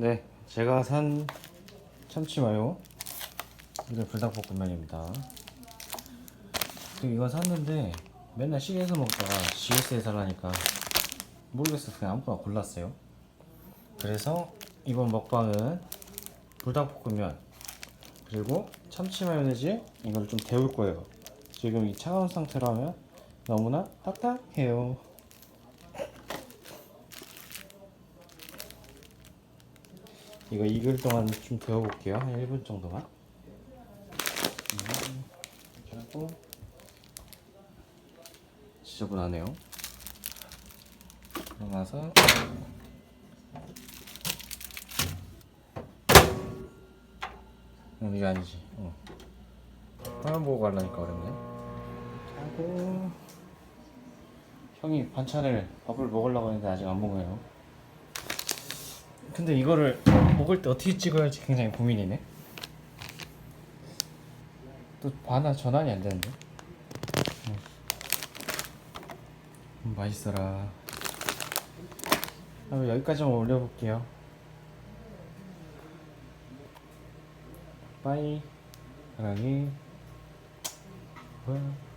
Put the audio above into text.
네, 제가 산 참치 마요 이게 불닭볶음면입니다. 이건 샀는데 맨날 시계에서 먹다가 GS에 살라니까 모르겠어서 그냥 아무거나 골랐어요. 그래서 이번 먹방은 불닭볶음면 그리고 참치 마요네즈 이걸 좀 데울 거예요. 지금 이 차가운 상태로 하면 너무나 딱딱해요. 이거 익을 동안 좀 데워볼게요. 한 1분 정도만. 음, 그리고 지저분하네요. 그러고 나서 어, 이게 아니지. 어. 화면 보고 가려니까 어렵네. 하고 형이 반찬을 밥을 먹으려고 했는데 아직 안 먹어요. 근데 이거를 먹을 때 어떻게 찍어야 할지 굉장히 고민이네. 또 반환 전환이 안 되는데. 음, 맛있어라. 그럼 여기까지만 올려볼게요. 빠이. 사랑해. 뭐야?